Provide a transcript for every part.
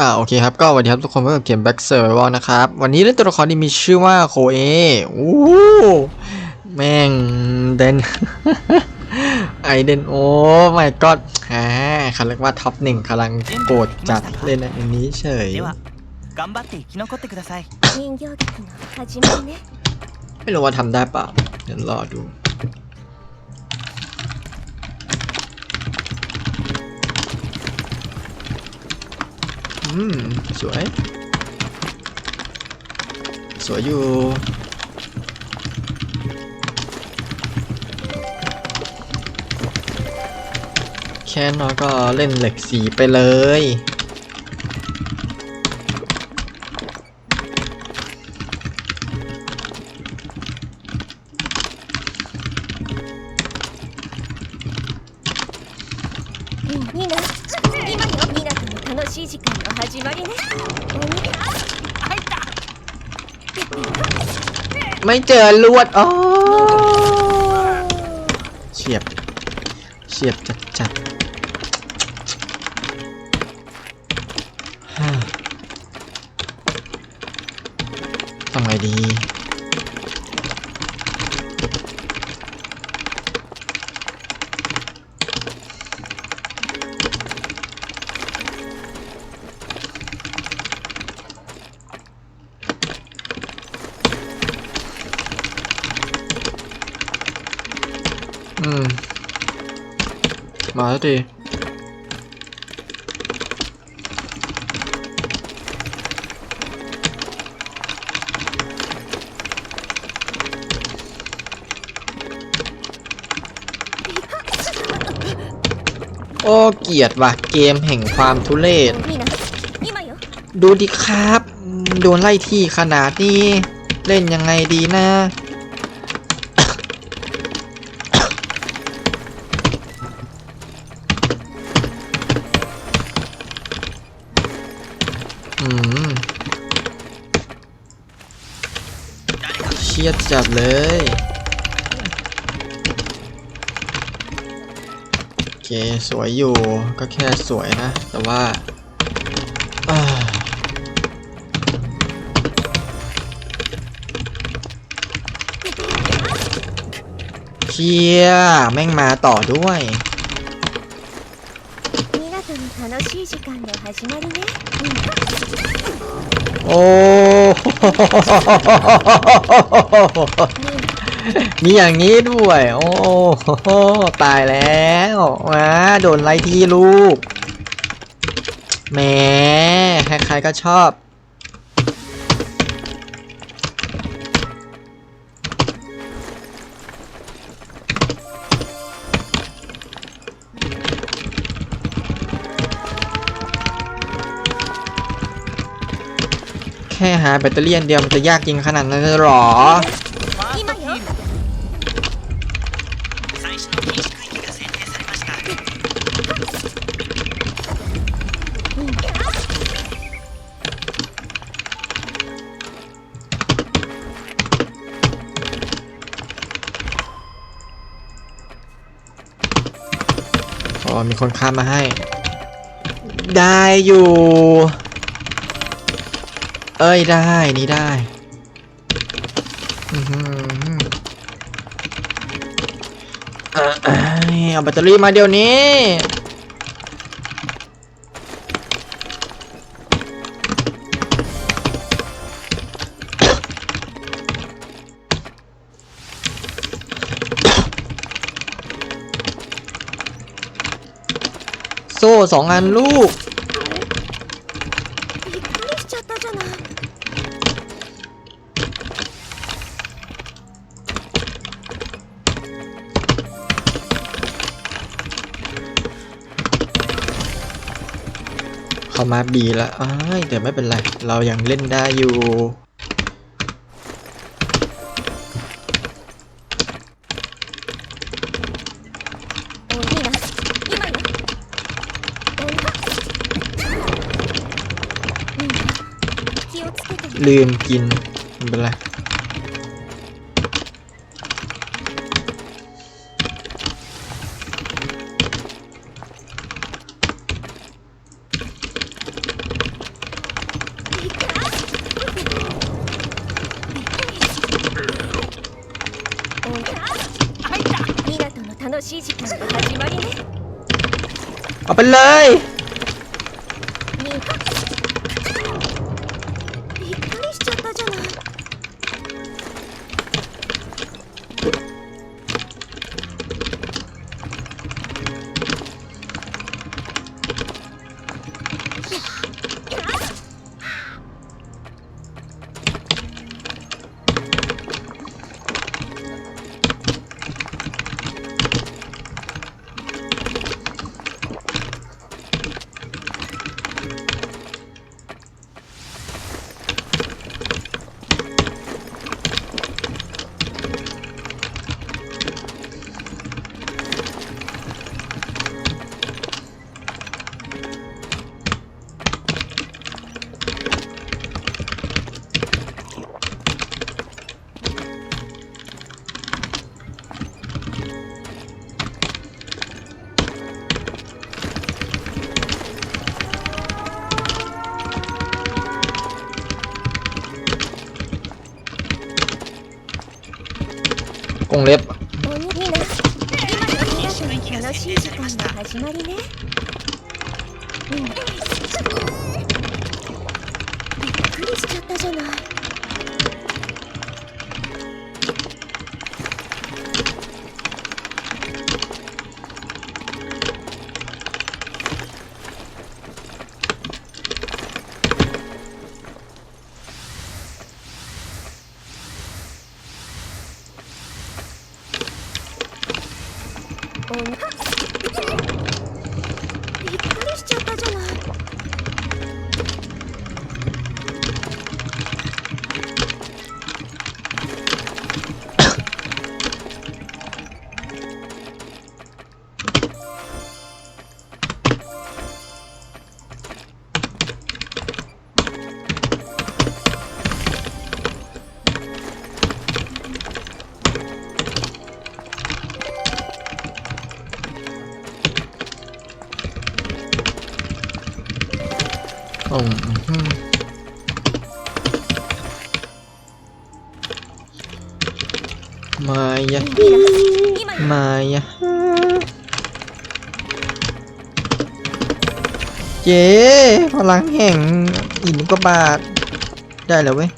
อ่าโอเคครับก็สวัสดีครับทุกคนพบกับเกม Back Survival นะครับ วันนี้เล่นตัวละครที่มีชื่อว่าโคเออู้แม่งเดนไอเดนโอ้ไม่ก็ฮ่าคันเรียกว่าท็อปหนึ่งกำลังโกรธจัดเล่นอันนี้เฉยไม่รู้ว่าทำได้เปล่าเดี๋ยวรอดู อืม สวย สวยอยู่ แค่นอก็เล่นเหล็กสีไปเลย เจอลวดอ๋อาสัโอ้เกียดว่ะเกมแห่งความทุเรศ ดูดิครับ โดนไล่ที่ขนาดนี้ เล่นยังไงดีนะียดจัดเลยโอเคสวยอยู่ก็แค่สวยนะ แต่ว่าเชี่ยแม่งมาต่อด้วย しい時間の始まりねโอ้ มีอย่างนี้ด้วย โอ้โหตายแล้วมาโดนไล่ที่ลูกแหมใครๆก็ชอบ แค่หาแบตเตอรี่อันเดียวมันจะยากจริงขนาดนั้นหรอ อ๋อ มีคนข้ามมาให้ ได้อยู่ เอ้ยได้นี่ได้อื้อหือเอ่อเอ้ยเอาแบตเตอรี่มาเดี๋ยวนี้ โซ่สองอันลูกาบีแล้วอ้ายแต่ไม่เป็นไร เรายังเล่นได้อยู่ ลืมกินไม่เป็นไร ไปเลย みびっくりしちゃったじゃない ก Um. มายะมายะเจ๊พลังแห่งอินก็บาดได้แล้วเว้ย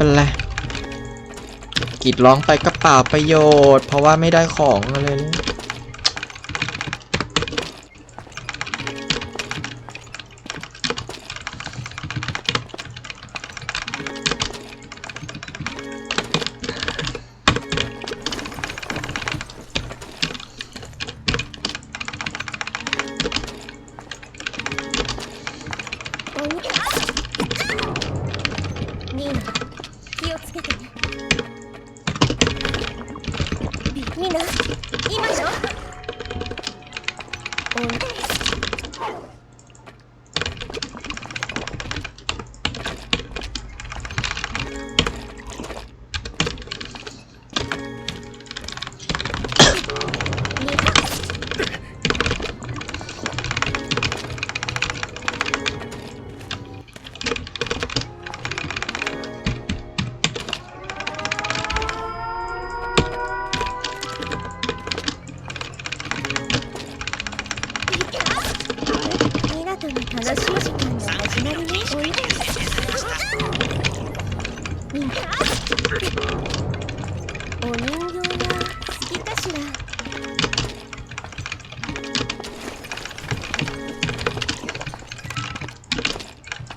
เป็นไรกรีดร้องไปก็เปล่าประโยชน์ เพราะว่าไม่ได้ของอะไรเลย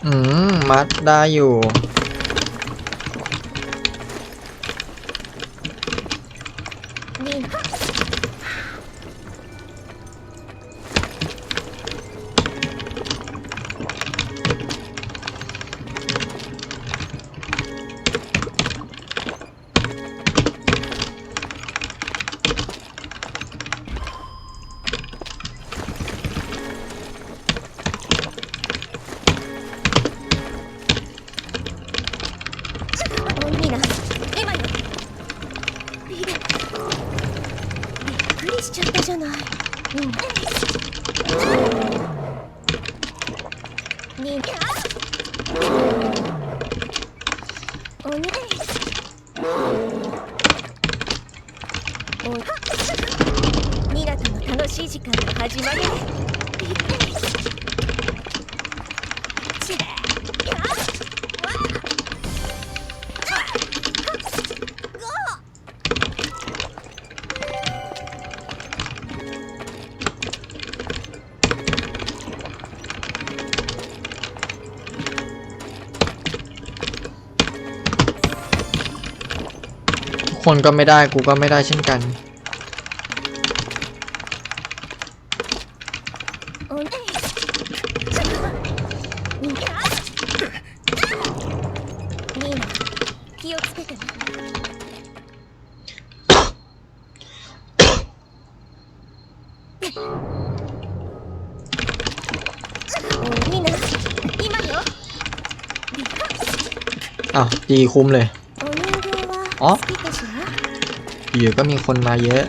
อืม มัดได้อยู่ ちゃったじゃない。うんな。みん。なおにおミナとの楽しい時間が始まり คนก็ไม่ได้กูก็ไม่ได้เช่นกัน อ้าวตีคุ้มเลย อ๋อ อยู่ก็มีคนมาเยอะ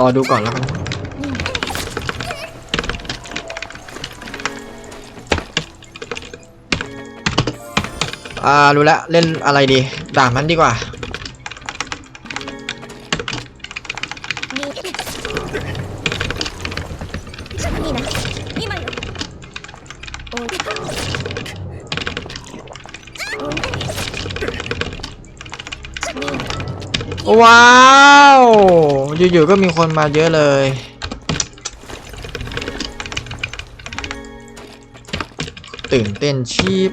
รอดูก่อนแล้วกันอ่ารู้แล้วเล่นอะไรดีด่ามันดีกว่า ว้าวอยู่ๆก็มีคนมาเยอะเลย ตื่นเต้นชีพ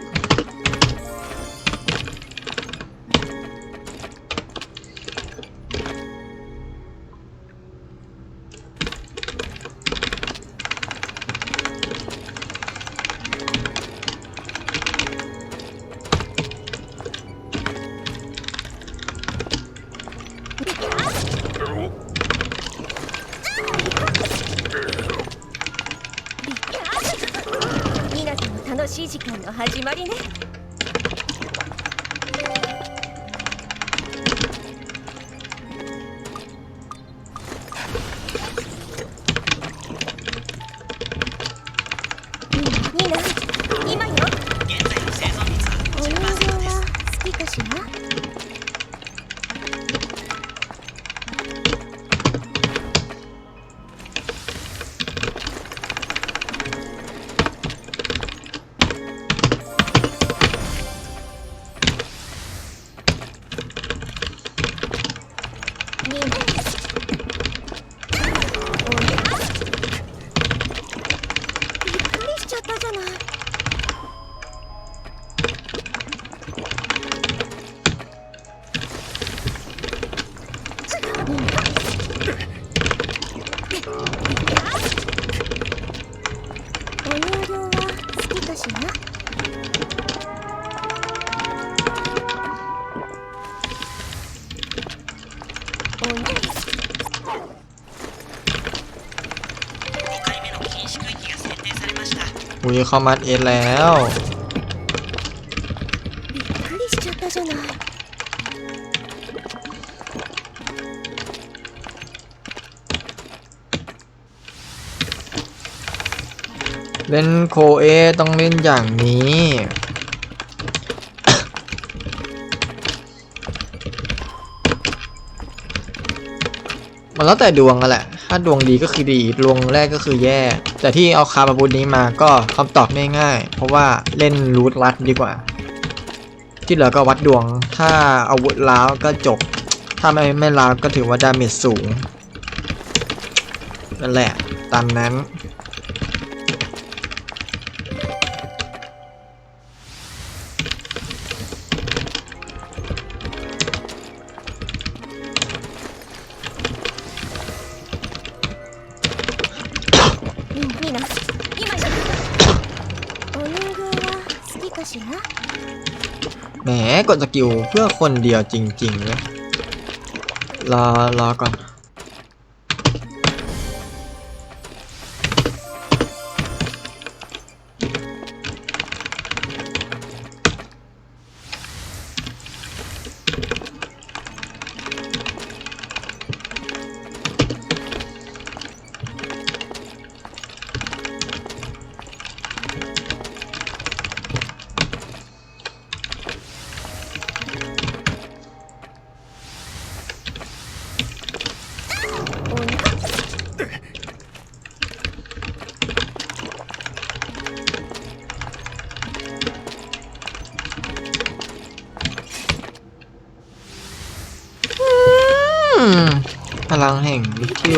อุ้ยเข้ามาเอสแล้ว びっくりしちゃったじゃない เล่นโคเอต้องเล่นอย่างนี้ มันแล้วแต่ดวงอะแหละ ถ้าดวงดีก็คือดี ดวงแรกก็คือแย่ แต่ที่เอาคาบาบูนี้มาก็คำตอบง่ายๆ เพราะว่าเล่นรูทลัดดีกว่า ที่เหลือก็วัดดวง ถ้าอาวุธล้าวก็จบ ถ้าไม่ไม่ล้าวก็ถือว่าดาเมจสูง นั่นแหละ ตามนั้น กิลเพื่อคนเดียวจริงๆเลยรอรอก่อน ลังแห่งลิทิโ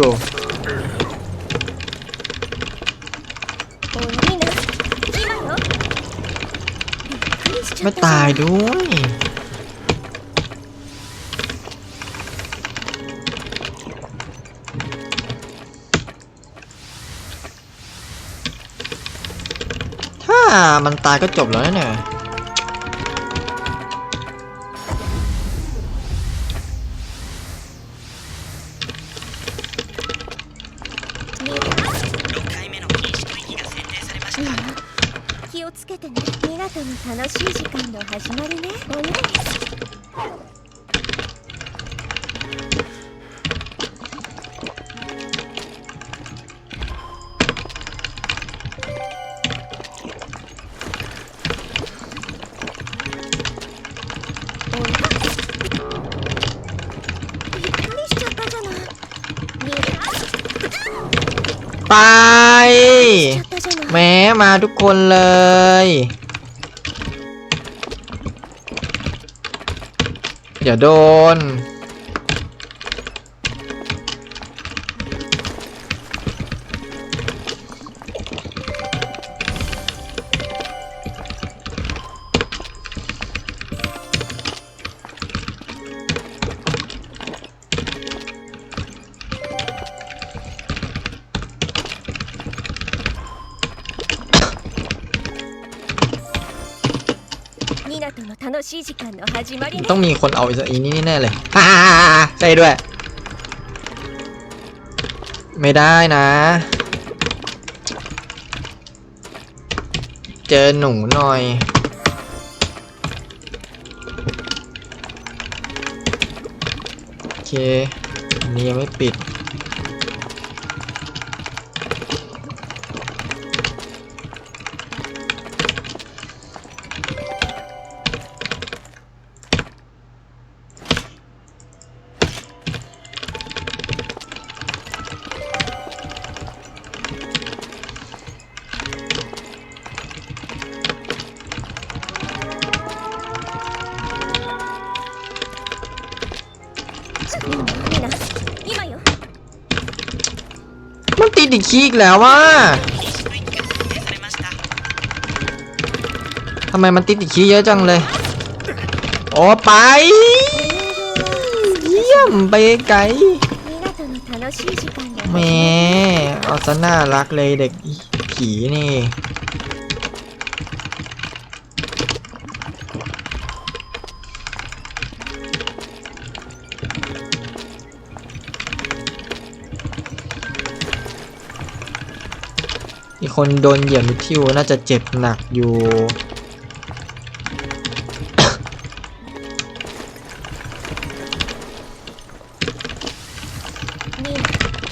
ไม่ตายด้วยถ้ามันตายก็จบแล้วเนี่ย ไป แม้มาทุกคนเลยอย่าโดน 楽しい時間の始まりね ต้องมีคนเอาอีนี่แน่เลย ฮ่าใช่ด้วย ไม่ได้นะ เจอหนูหน่อย โอเค อันนี้ยังไม่ปิด ติดขี้อีกแล้วว่าทำไมมันติดติดขี้เยอะจังเลยโอ้ไป เยี่ยมไปไกลแม่เอาซน่ารักเลยเด็กผีนี่ คนโดนเหยียบมิทิวน่าจะเจ็บหนักอยู่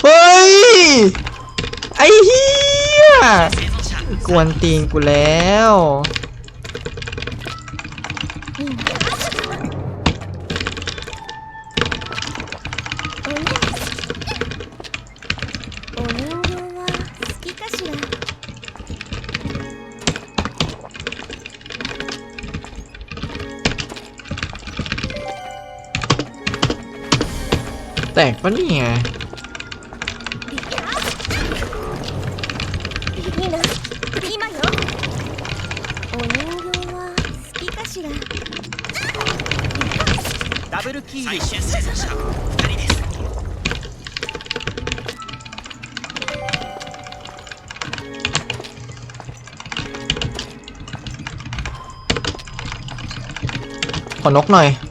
เฮ้ย ไอ้เหี้ย กวนตีนกูแล้ว แตกปะเนี่ย ニナ今よお人形は好きかしらダブルキー最終生存者2人です ขอนกหน่อย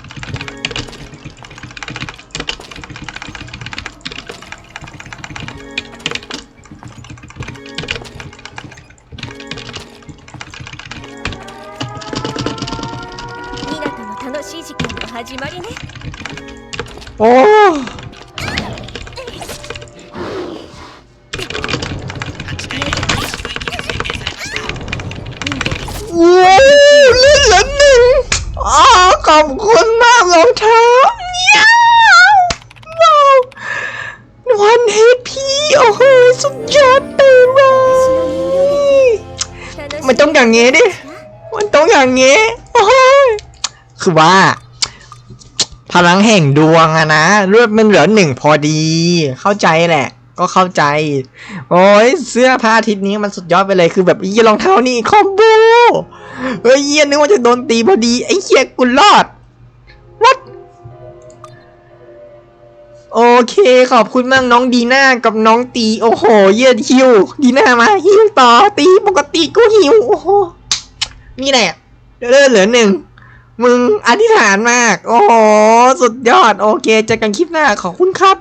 โอ้โอ้เลื่อนเหลือหนึ่งอ้าวขอบคุณมากรองเท้าเนี่ยว้าววันเฮพีโอ้โหสุดยอดไปเลยมันต้องอย่างงี้ดิ มันต้องอย่างงี้โอ้ยคือว่า พลังแห่งดวงอะนะเลือดมันเหลือหนึ่งพอดี เข้าใจแหละ ก็เข้าใจ โอ้ยเสื้อผ้าทิตย์นี้มันสุดยอดไปเลยคือแบบเยี่รองเท้านี่คอมโบเฮ้ยเหี้ยนึกว่าจะโดนตีพอดีไอ้เหี้ยกูรอด what โอเคขอบคุณมากน้องดีน่ากับน้องตี โอ้โห เยี่ยฮิวดีน่ามาฮิวต่อตีปกติก็ฮิวโอ้โหนี่แหละเลือดเหลือหนึ่ง มึงอธิษฐานมาก โอ้โห สุดยอด โอเคเจอกันคลิปหน้าขอบคุณครับ